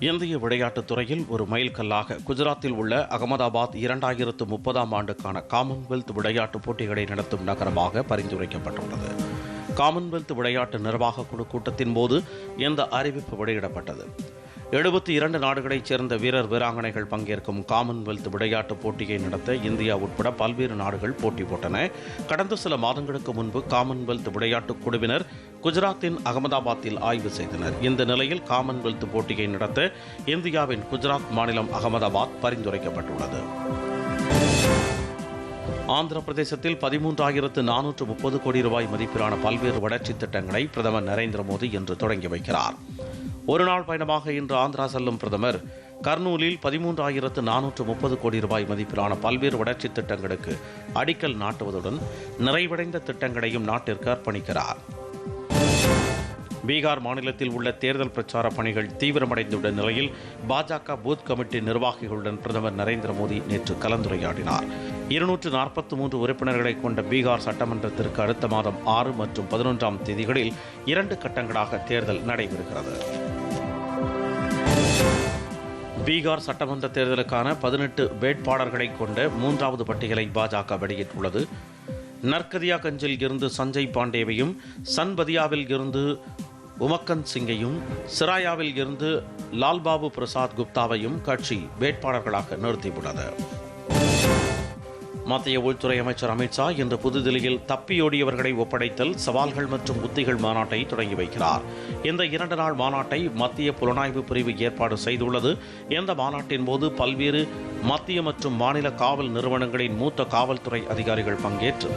இந்திய விளையாட்டுத் துறையில் ஒரு மைல்கல்லாக குஜராத்தில் உள்ள அகமதாபாத் இரண்டாயிரத்து முப்பதாம் ஆண்டுக்கான காமன்வெல்த் விளையாட்டுப் போட்டிகளை நடத்தும் நகரமாக பரிந்துரைக்கப்பட்டுள்ளது. காமன்வெல்த் விளையாட்டு நிர்வாக குழு கூட்டத்தின் போது இந்த அறிவிப்பு வெளியிடப்பட்டது? எழுபத்தி இரண்டு நாடுகளைச் சேர்ந்த வீரர் வீராங்கனைகள் பங்கேற்கும் காமன்வெல்த் விளையாட்டுப் போட்டியை நடத்த இந்தியா உட்பட பல்வேறு நாடுகள் போட்டி போட்டன. கடந்த சில மாதங்களுக்கு முன்பு காமன்வெல்த் விளையாட்டுக் குழுவினர் குஜராத்தின் அகமதாபாத்தில் ஆய்வு செய்தனர். இந்த நிலையில் காமன்வெல்த் போட்டியை நடத்த இந்தியாவின் குஜராத் மாநிலம் அகமதாபாத் பரிந்துரைக்கப்பட்டுள்ளது. ஆந்திர பிரதேசத்தில் பதிமூன்றாயிரத்து நானூற்று முப்பது கோடி ரூபாய் மதிப்பிலான பல்வேறு வளர்ச்சித் திட்டங்களை பிரதமர் நரேந்திர மோடி இன்று தொடங்கி வைக்கிறார். ஒருநாள் பயணமாக இன்று ஆந்திரா செல்லும் பிரதமர் கர்னூலில் பதிமூன்றாயிரத்து நானூற்று முப்பது கோடி ரூபாய் மதிப்பிலான பல்வேறு வளர்ச்சித் திட்டங்களுக்கு அடிக்கல் நாட்டுவதுடன் நிறைவடைந்த திட்டங்களையும் நாட்டிற்கு அர்ப்பணிக்கிறார். பீகார் மாநிலத்தில் உள்ள தேர்தல் பிரச்சார பணிகள் தீவிரமடைந்துள்ள நிலையில் பாஜக பூத் கமிட்டி நிர்வாகிகளுடன் பிரதமர் நரேந்திர மோடி நேற்று கலந்துரையாடினார். இருநூற்று நாற்பத்தி மூன்று உறுப்பினர்களை கொண்ட பீகார் சட்டமன்றத்திற்கு அடுத்த மாதம் ஆறு மற்றும் பதினொன்றாம் தேதிகளில் இரண்டு கட்டங்களாக தேர்தல் நடைபெறுகிறது. பீகார் சட்டமன்ற தேர்தலுக்கான பதினெட்டு வேட்பாளர்களை கொண்ட மூன்றாவது பட்டியலை பாஜக வெளியிட்டுள்ளது. நர்கதியாகஞ்சில் இருந்து சஞ்சய் பாண்டேவையும் சன்பதியாவில் இருந்து உமக்கன் சிங்கையும் சிராயாவில் இருந்து லால்பாபு பிரசாத் குப்தாவையும் கட்சி வேட்பாளர்களாக நிறுத்தியுள்ளது. மத்திய உள்துறை அமைச்சர் அமித்ஷா இன்று புதுதில்லியில் தப்பியோடியவர்களை ஒப்படைத்தல் சவால்கள் மற்றும் உத்திகள் மாநாட்டை தொடங்கி வைக்கிறார். இந்த இரண்டு நாள் மாநாட்டை மத்திய புலனாய்வு பிரிவு ஏற்பாடு செய்துள்ளது. இந்த மாநாட்டின் போது பல்வேறு மத்திய மற்றும் மாநில காவல் நிறுவனங்களின் மூத்த காவல்துறை அதிகாரிகள் பங்கேற்று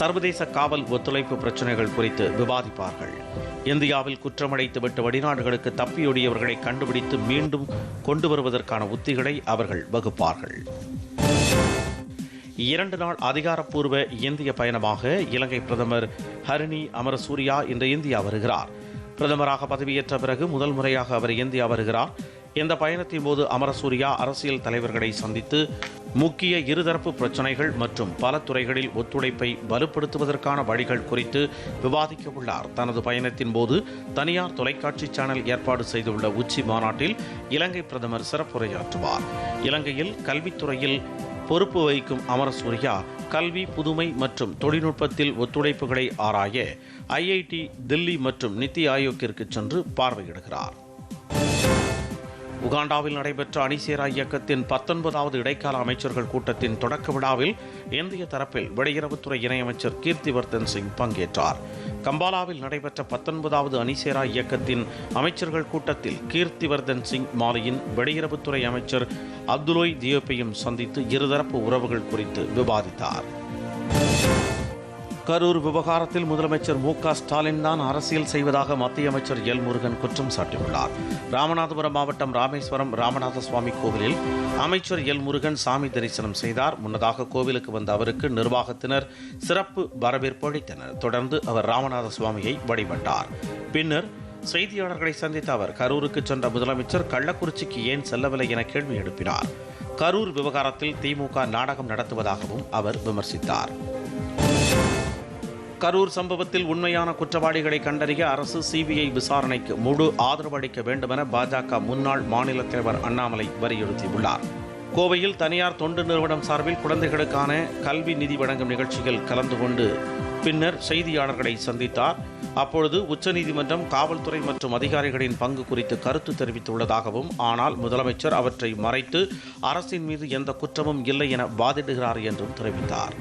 சர்வதேச காவல் ஒத்துழைப்பு பிரச்சினைகள் குறித்து விவாதிப்பார்கள். இந்தியாவில் குற்றமடைத்துவிட்டு வெளிநாடுகளுக்கு தப்பியோடியவர்களை கண்டுபிடித்து மீண்டும் கொண்டு வருவதற்கான உத்திகளை அவர்கள் வகுப்பார்கள். இரண்டு நாள் அதிகாரப்பூர்வ இந்திய பயணமாக இலங்கை பிரதமர் ஹரிணி அமரசூரியா இன்று இந்தியா வருகிறார். பிரதமராக பதவியேற்ற பிறகு முதல் முறையாக அவர் இந்தியா வருகிறார். இந்த பயணத்தின் போது அமரசூரியா அரசியல் தலைவர்களை சந்தித்து முக்கிய இருதரப்பு பிரச்சினைகள் மற்றும் பல துறைகளில் ஒத்துழைப்பை வலுப்படுத்துவதற்கான வழிகள் குறித்து விவாதிக்க உள்ளார். தனது பயணத்தின் போது தனியார் தொலைக்காட்சி சேனல் ஏற்பாடு செய்துள்ள உச்சி மாநாட்டில் இலங்கை பிரதமர் சிறப்புரையாற்றுவார். இலங்கையில் கல்வித்துறையில் பொறுப்பு வகிக்கும் அமரசூரியா கல்வி புதுமை மற்றும் தொழில்நுட்பத்தில் ஒத்துழைப்புகளை ஆராய ஐஐடி தில்லி மற்றும் நித்தி ஆயோக்கிற்கு சென்று பார்வையிடுகிறார். உகாண்டாவில் நடைபெற்ற அணிசேரா இயக்கத்தின் பத்தொன்பதாவது இடைக்கால அமைச்சர்கள் கூட்டத்தின் தொடக்க விழாவில் இந்திய தரப்பில் வெளியுறவுத்துறை இணையமைச்சர் கீர்த்திவர்தன் சிங் பங்கேற்றார். கம்பாலாவில் நடைபெற்ற பத்தொன்பதாவது அணிசேரா இயக்கத்தின் அமைச்சர்கள் கூட்டத்தில் கீர்த்திவர்தன் சிங் மாலையின் வெளியுறவுத்துறை அமைச்சர் அப்துலோய் தியோப்பையும் சந்தித்து இருதரப்பு உறவுகள் குறித்து விவாதித்தார். கரூர் விவகாரத்தில் முதலமைச்சர் மு ஸ்டாலின் தான் அரசியல் செய்வதாக மத்திய அமைச்சர் எல் முருகன் குற்றம் சாட்டியுள்ளார். ராமநாதபுரம் மாவட்டம் ராமேஸ்வரம் ராமநாத சுவாமி கோவிலில் அமைச்சர் எல் முருகன் சாமி தரிசனம் செய்தார். முன்னதாக கோவிலுக்கு வந்த அவருக்கு நிர்வாகத்தினர் சிறப்பு வரவேற்பு அளித்தனர். தொடர்ந்து அவர் ராமநாத சுவாமியை வழிபட்டார். பின்னர் செய்தியாளர்களை சந்தித்த அவர் கரூருக்கு சென்ற முதலமைச்சர் கள்ளக்குறிச்சிக்கு ஏன் செல்லவில்லை என கேள்வி எழுப்பினார். கரூர் விவகாரத்தில் திமுக நாடகம் நடத்துவதாகவும் அவர் விமர்சித்தார். கரூர் சம்பவத்தில் உண்மையான குற்றவாளிகளை கண்டறிய அரசு சிபிஐ விசாரணைக்கு முழு ஆதரவு அளிக்க வேண்டுமென பாஜக முன்னாள் மாநில தலைவர் அண்ணாமலை வலியுறுத்தியுள்ளார். கோவையில் தனியார் தொண்டு நிறுவனம் சார்பில் குழந்தைகளுக்கான கல்வி நிதி வழங்கும் நிகழ்ச்சியில் கலந்து கொண்டு பின்னர் செய்தியாளர்களை சந்தித்தார். அப்பொழுது உச்சநீதிமன்றம் காவல்துறை மற்றும் அதிகாரிகளின் பங்கு குறித்து கருத்து தெரிவித்துள்ளதாகவும் ஆனால் முதலமைச்சர் அவற்றை மறைத்து அரசின் மீது எந்த குற்றமும் இல்லை என வாதிடுகிறார் என்றும் தெரிவித்தார்.